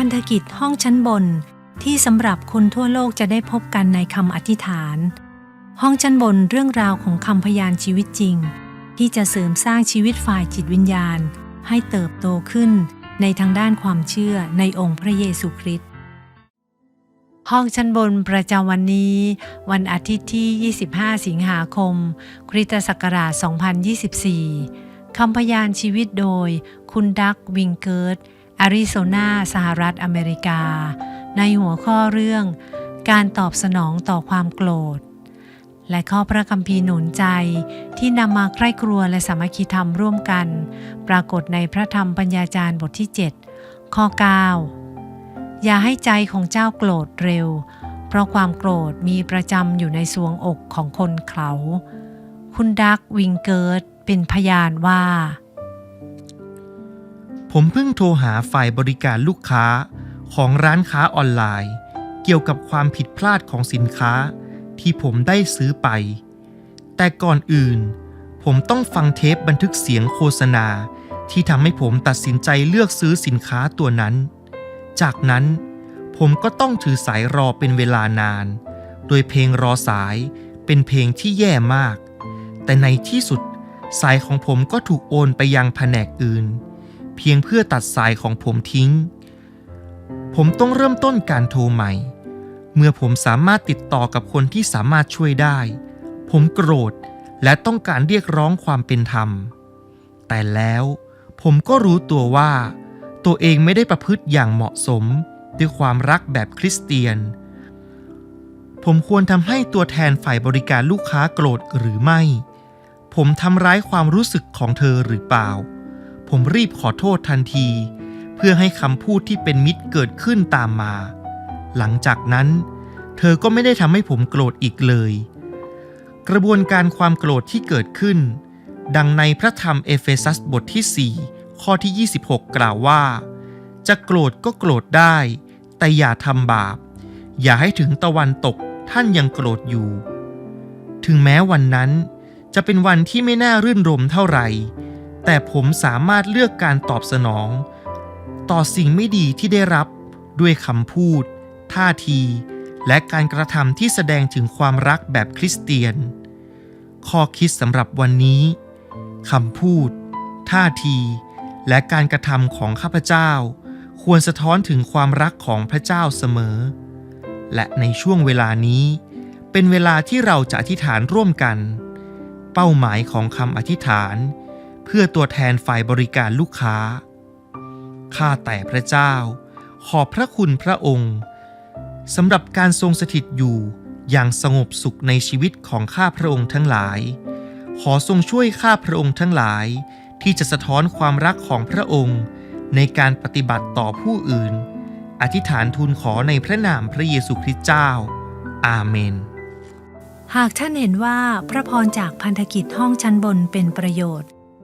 พันธกิจห้องชั้นบน ที่สำหรับคนทั่วโลกจะได้พบกันในคำอธิษฐาน ห้องชั้นบนเรื่องราวของคำพยานชีวิตจริง ที่จะเสริมสร้างชีวิตฝ่ายจิตวิญญาณ ให้เติบโตขึ้นในทางด้านความเชื่อในองค์พระเยซูคริสต์ห้องชั้นบนประจำวันนี้ วันอาทิตย์ที่ 25 สิงหาคม คริสตศักราช 2024 คำพยานชีวิตโดย คุณดักวิงเกิร์ต อาริโซนา สหรัฐอเมริกา ในหัวข้อเรื่อง การตอบสนองต่อความโกรธ และข้อพระคัมภีร์หนุนใจที่นำมาใคร่ครัวและสามัคคีธรรมร่วมกัน ปรากฏในพระธรรมปัญญาจารย์บทที่ 7 ข้อ 9 อย่าให้ใจของเจ้าโกรธเร็ว เพราะความโกรธมีประจำอยู่ในสวงอกของคนเขา คุณดักวิงเกิร์ตเป็นพยานว่า ผมเพิ่งโทรหาฝ่ายบริการลูกค้าของร้านค้าออนไลน์ เกี่ยวกับความผิดพลาดของสินค้าที่ผมได้ซื้อไป แต่ก่อนอื่น ผมต้องฟังเทปบันทึกเสียงโฆษณาที่ทำให้ผมตัดสินใจเลือกซื้อสินค้าตัวนั้น จากนั้นผมก็ต้องถือสายรอเป็นเวลานาน โดยเพลงรอสายเป็นเพลงที่แย่มาก แต่ในที่สุดสายของผมก็ถูกโอนไปยังแผนกอื่น เพียงเพื่อตัดสายของผมทิ้ง ผมต้องเริ่มต้นการโทรใหม่ เมื่อผมสามารถติดต่อกับคนที่สามารถช่วยได้ ผมโกรธและต้องการเรียกร้องความเป็นธรรม แต่แล้วผมก็รู้ตัวว่า ตัวเองไม่ได้ประพฤติอย่างเหมาะสมด้วยความรักแบบคริสเตียน ผมควรทำให้ตัวแทนฝ่ายบริการลูกค้าโกรธหรือไม่ ผมทำร้ายความรู้สึกของเธอหรือเปล่า ผมรีบขอโทษทันที เพื่อให้คำพูดที่เป็นมิตรเกิดขึ้นตามมา หลังจากนั้น เธอก็ไม่ได้ทำให้ผมโกรธอีกเลย กระบวนการความโกรธที่เกิดขึ้น ดังในพระธรรมเอเฟซัสบทที่ 4 ข้อที่ 26 กล่าวว่า จะโกรธก็โกรธได้ แต่อย่าทำบาป อย่าให้ถึงตะวันตกท่านยังโกรธอยู่ ถึงแม้วันนั้นจะเป็นวันที่ไม่น่ารื่นรมเท่าไหร่ แต่ผมสามารถเลือกการตอบสนอง ต่อสิ่งไม่ดีที่ได้รับด้วยคำพูด ท่าที และการกระทำที่แสดงถึงความรักแบบคริสเตียน ข้อคิดสำหรับวันนี้คำพูด ท่าที และการกระทำของข้าพเจ้า ควรสะท้อนถึงความรักของพระเจ้าเสมอ และในช่วงเวลานี้ เป็นเวลาที่เราจะอธิษฐานร่วมกัน เป้าหมายของคำอธิษฐาน เพื่อตัวแทนฝ่ายบริการลูกค้า ข้าแต่พระเจ้า ขอบพระคุณพระองค์สำหรับการทรงสถิตอยู่อย่างสงบสุขในชีวิตของข้าพระองค์ทั้งหลาย ขอทรงช่วยข้าพระองค์ทั้งหลาย ที่จะสะท้อนความรักของพระองค์ ในการปฏิบัติต่อผู้อื่น อธิษฐานทูลขอในพระนามพระเยซูคริสต์เจ้า อาเมน หากท่านเห็นว่าพระพรจากพันธกิจห้องชั้นบนเป็นประโยชน์